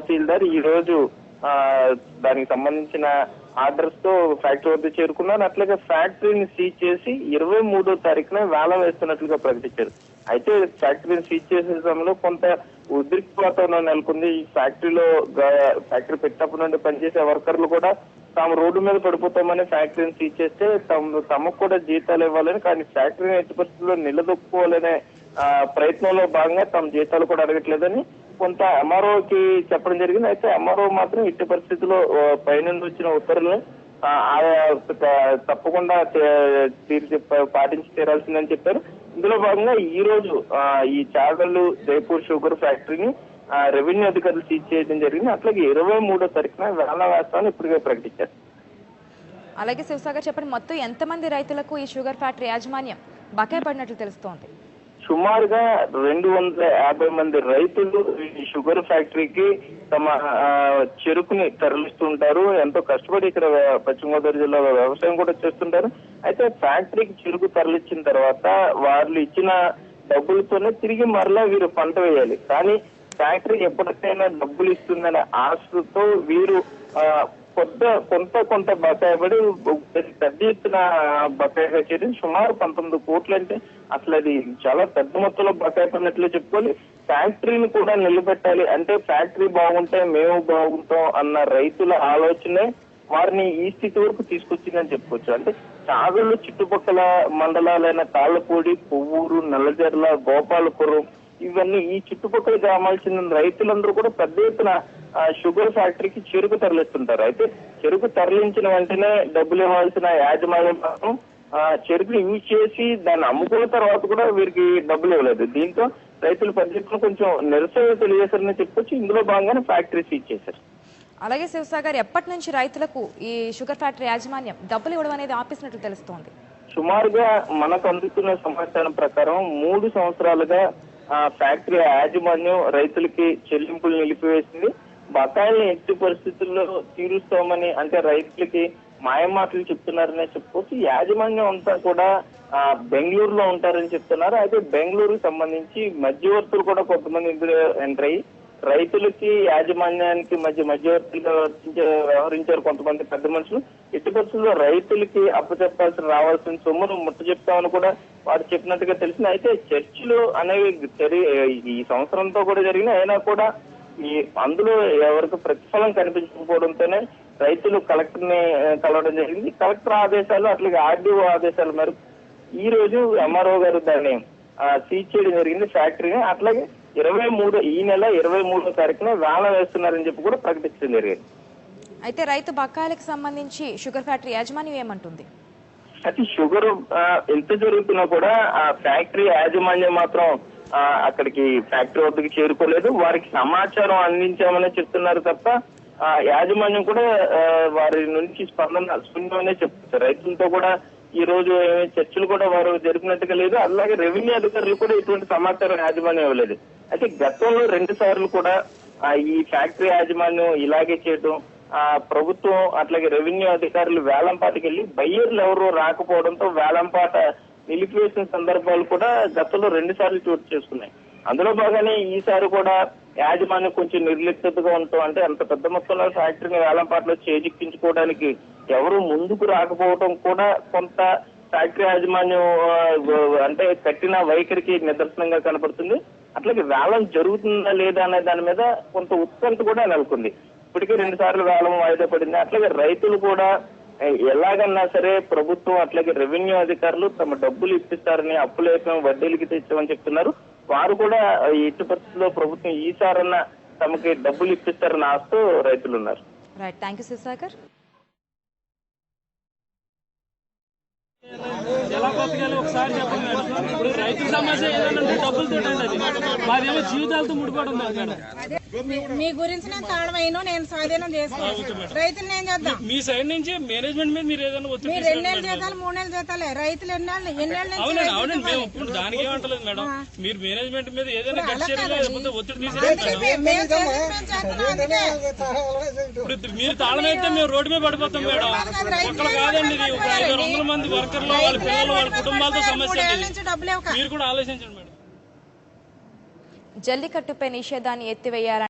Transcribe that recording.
తహసీల్దార్ ఈ రోజు ఆ, దానికి సంబంధించిన ఆర్డర్స్తో ఫ్యాక్టరీ వద్ద చేరుకున్నారు అట్లాగే ఫ్యాక్టరీని సీజ్ చేసి ఇరవై మూడో తారీఖున వేలం వేస్తున్నట్లుగా ప్రకటించారు. అయితే ఫ్యాక్టరీని సీజ్ చేసే సమయంలో కొంత ఉద్రిక్త వాతావరణం నెలకొంది. ఈ ఫ్యాక్టరీలో ఫ్యాక్టరీ పెట్టినప్పటి నుండి పనిచేసే వర్కర్లు కూడా తాము రోడ్డు మీద పడిపోతామని ఫ్యాక్టరీని సీజ్ చేస్తే తమ తమకు కూడా జీతాలు ఇవ్వాలని కానీ ఫ్యాక్టరీని ఎట్టి పరిస్థితుల్లో నిలదొక్కుకోవాలనే ప్రయత్నంలో భాగంగా తమ జీతాలు కూడా అడగట్లేదని కొంత ఎంఆర్ఓకి చెప్పడం జరిగింది. అయితే ఎంఆర్ఓ మాత్రం ఇట్టి పరిస్థితిలో ఆ, పైనుండి వచ్చిన ఉత్తర్వులను ఆ, తప్పకుండా తీర్చి పాటించి తీరాల్సిందని చెప్పారు. ఇందులో భాగంగా ఈ రోజు ఈ చాగల్లు జైపూర్ షుగర్ ఫ్యాక్టరీని రెవెన్యూ అధికారులు సీజ్ చేయడం జరిగింది. అట్లాగే ఇరవై మూడో తారీఖున వేల వేస్తామని ఇప్పటికే ప్రకటించారు. అలాగే శివసాగర్ చెప్పండి మొత్తం ఎంతమంది రైతులకు ఈ షుగర్ ఫ్యాక్టరీ యాజమాన్యం బకాయి పడినట్లు తెలుస్తోంది? సుమారుగా రెండు వందల యాభై మంది రైతులు ఈ షుగర్ ఫ్యాక్టరీకి తమ ఆ, చెరుకుని తరలిస్తుంటారు. ఎంతో కష్టపడి ఇక్కడ పశ్చిమ గోదావరి జిల్లాలో వ్యవసాయం కూడా చేస్తుంటారు. అయితే ఫ్యాక్టరీకి చెరుకు తరలిచ్చిన తర్వాత వాళ్ళు ఇచ్చిన డబ్బులతోనే తిరిగి మరలా వీరు పంట వేయాలి. కానీ ఫ్యాక్టరీ ఎప్పటికైనా డబ్బులు ఇస్తుందనే ఆశతో వీరు కొత్త కొంత కొంత కొంత బకాయి పడి పెద్ద ఎత్తున బకాయి వచ్చేది సుమారు పంతొమ్మిది కోట్లు అంటే అసలు అది చాలా పెద్ద మొత్తంలో బకాయి పడినట్లు చెప్పుకోవాలి. ఫ్యాక్టరీని కూడా నిలబెట్టాలి. అంటే ఫ్యాక్టరీ బాగుంటే మేము బాగుంటాం అన్న రైతుల ఆలోచనే వారిని ఈ స్థితి వరకు తీసుకొచ్చిందని చెప్పుకోవచ్చు. అంటే చాగళ్ళు చుట్టుపక్కల మండలాలైన తాళ్ళపూడి పువ్వూరు నల్లజర్ల గోపాలపురం ఇవన్నీ ఈ చుట్టుపక్కల గ్రామాలకు చెందిన రైతులందరూ కూడా పెద్ద ఎత్తున ఆ, షుగర్ ఫ్యాక్టరీకి చెరుకు తరలిస్తుంటారు. అయితే చెరుకు తరలించిన వెంటనే డబ్బులు ఇవ్వాల్సిన యాజమాన్యం మాత్రం ఆ, చెరుకుని యూజ్ చేసి దాన్ని అమ్ముకున్న తర్వాత కూడా వీరికి డబ్బులు ఇవ్వలేదు. దీంతో రైతులు ఎత్తున కొంచెం నిరసన తెలియజేశారని చెప్పొచ్చు. ఇందులో భాగంగానే ఫ్యాక్టరీ సీజ్ చేశారు. అలాగే శివసాగర్ ఎప్పటి నుంచి రైతులకు ఈ షుగర్ ఫ్యాక్టరీ యాజమాన్యం డబ్బులు ఇవ్వడం అనేది ఆపేసినట్లు తెలుస్తోంది? సుమారుగా మనకు అందుతున్న సమాచారం ప్రకారం మూడు సంవత్సరాలుగా ఆ ఫ్యాక్టరీ యాజమాన్యం రైతులకి చెల్లింపులు నిలిపివేసింది. బకాయిల్ని ఎట్టి పరిస్థితుల్లో తీరుస్తామని అంటే రైతులకి మాయమాటలు చెప్తున్నారనే చెప్పుకోవచ్చు. యాజమాన్యం అంతా కూడా ఆ బెంగళూరులో ఉంటారని చెప్తున్నారు. అయితే బెంగళూరుకి సంబంధించి మధ్యవర్తులు కూడా కొంతమంది ఇందులో ఎంటర్ అయ్యి రైతులకి యాజమాన్యానికి మధ్య మధ్యవర్తులుగా వ్యవహరించారు కొంతమంది పెద్ద మనుషులు. ఎట్టి పరిస్థితుల్లో రైతులకి అప్పచెప్పాల్సిన రావాల్సిన సొమ్మును ముట్ట చెప్తామని కూడా వారు చెప్పినట్టుగా తెలిసింది. అయితే చర్చలు అనేవి ఈ సంవత్సరంతో కూడా జరిగినాయి. అయినా కూడా ఈ అందులో ఎవరికి ప్రతిఫలం కనిపించకపోవడంతోనే రైతులు కలెక్టర్ని కలవడం జరిగింది. కలెక్టర్ ఆదేశాలు అట్లాగే ఆర్డీఓ ఆదేశాల మేరకు ఈ రోజు ఎంఆర్ఓ గారు దాన్ని ఆ, సీజ్ చేయడం జరిగింది ఫ్యాక్టరీని. అట్లాగే ఇరవై మూడు ఈ నెల ఇరవై మూడో తారీఖున వేల వేస్తున్నారని చెప్పి కూడా ప్రకటించడం జరిగింది. అయితే రైతు బకాయిలకు సంబంధించి షుగర్ ఫ్యాక్టరీ యాజమాన్యం ఏమంటుంది? అయితే షుగర్ ఎంత జరుగుతున్నా కూడా ఆ ఫ్యాక్టరీ యాజమాన్యం మాత్రం అక్కడికి ఫ్యాక్టరీ వద్దకు చేరుకోలేదు. వారికి సమాచారం అందించామని చెప్తున్నారు తప్ప ఆ, యాజమాన్యం కూడా వారి నుంచి స్పందన శూన్యమనే చెప్తారు రైతులతో కూడా ఈ రోజు చర్చలు కూడా వారు జరిపినట్టుగా లేదు. అలాగే రెవెన్యూ అధికారులు కూడా ఎటువంటి సమాచారం యాజమాన్యం ఇవ్వలేదు. అయితే గతంలో రెండు సార్లు కూడా ఆ, ఈ ఫ్యాక్టరీ యాజమాన్యం ఇలాగే చేయడం ఆ ప్రభుత్వం అట్లాగే రెవెన్యూ అధికారులు వేలంపాటకి వెళ్ళి బయ్యర్లు ఎవరు రాకపోవడంతో వేలంపాట నిలిపివేసిన సందర్భాలు కూడా గతంలో రెండు సార్లు చోటు చేసుకున్నాయి. అందులో భాగంగానే ఈసారి కూడా యాజమాన్యం కొంచెం నిర్లిప్తగా ఉంటాం అంటే అంత పెద్ద మొత్తంలో ఫ్యాక్టరీని వేలంపాటలో చేజిక్కించుకోవడానికి ఎవరు ముందుకు రాకపోవడం కూడా కొంత ఫ్యాక్టరీ యాజమాన్యం అంటే కట్టిన వైఖరికి నిదర్శనంగా కనబడుతుంది అట్లాగే వేలం జరుగుతుందా లేదా అనే దాని మీద కొంత ఉత్కంఠ కూడా నెలకొంది. ఇప్పటికే రెండు సార్లు వేలం వాయిదా పడింది. అట్లాగే రైతులు కూడా ఎలాగన్నా సరే ప్రభుత్వం అట్లాగే రెవెన్యూ అధికారులు తమ డబ్బులు ఇప్పిస్తారని అప్పులేపం వడ్డీలకి తెచ్చామని చెప్తున్నారు. వారు కూడా ఈ ఎట్టి పరిస్థితుల్లో ప్రభుత్వం ఈసారన్న తమకి డబ్బులు ఇప్పిస్తారని ఆస్తూ రైతులు ఉన్నారు రైట్ థ్యాంక్ యూ శివసాగర్ ఎలా బతకాలి ఒకసారి చెప్పండి మేడం? ఇప్పుడు రైతు సమస్య ఏదంటే డబ్బులతో అది. మాదేమో జీవితాలతో ముడిపడి ఉంది మేడం. మీ- గురించి నేను తాళమైనా నేను స్వాధీనం చేసుకోవచ్చు రైతులు ఏం చేద్దాం? మీ సైడ్ నుంచి మేనేజ్మెంట్ మీద మీరు ఏదైనా ఒత్తిడి మీరు రెండు నెలల జీతాలు మూడు నెలల జీతాలే రైతులు ఎన్నేళ్ళ నుంచి అవునండి రైతులు అవునండి మేము? ఇప్పుడు దానికి ఏమంటలేదు మేడం. మీరు మేనేజ్మెంట్ మీద ఏదైనా అలా గట్టి చర్యలు కాదండి. లేకపోతే ఒత్తిడి. ఇప్పుడు మీరు తాళం అయితే మేము రోడ్డు మీద పడిపోతాం మేడం. ఒక్కరు కాదండి ఇది. ఒక ఐదు వందల మంది వర్కర్లు వాళ్ళ పిల్లలు వాళ్ళ కుటుంబాలతో సమస్య మీరు కూడా ఆలోచించండి మేడం. జల్లికట్టుపై నిషేధాన్ని ఎత్తివేయాలని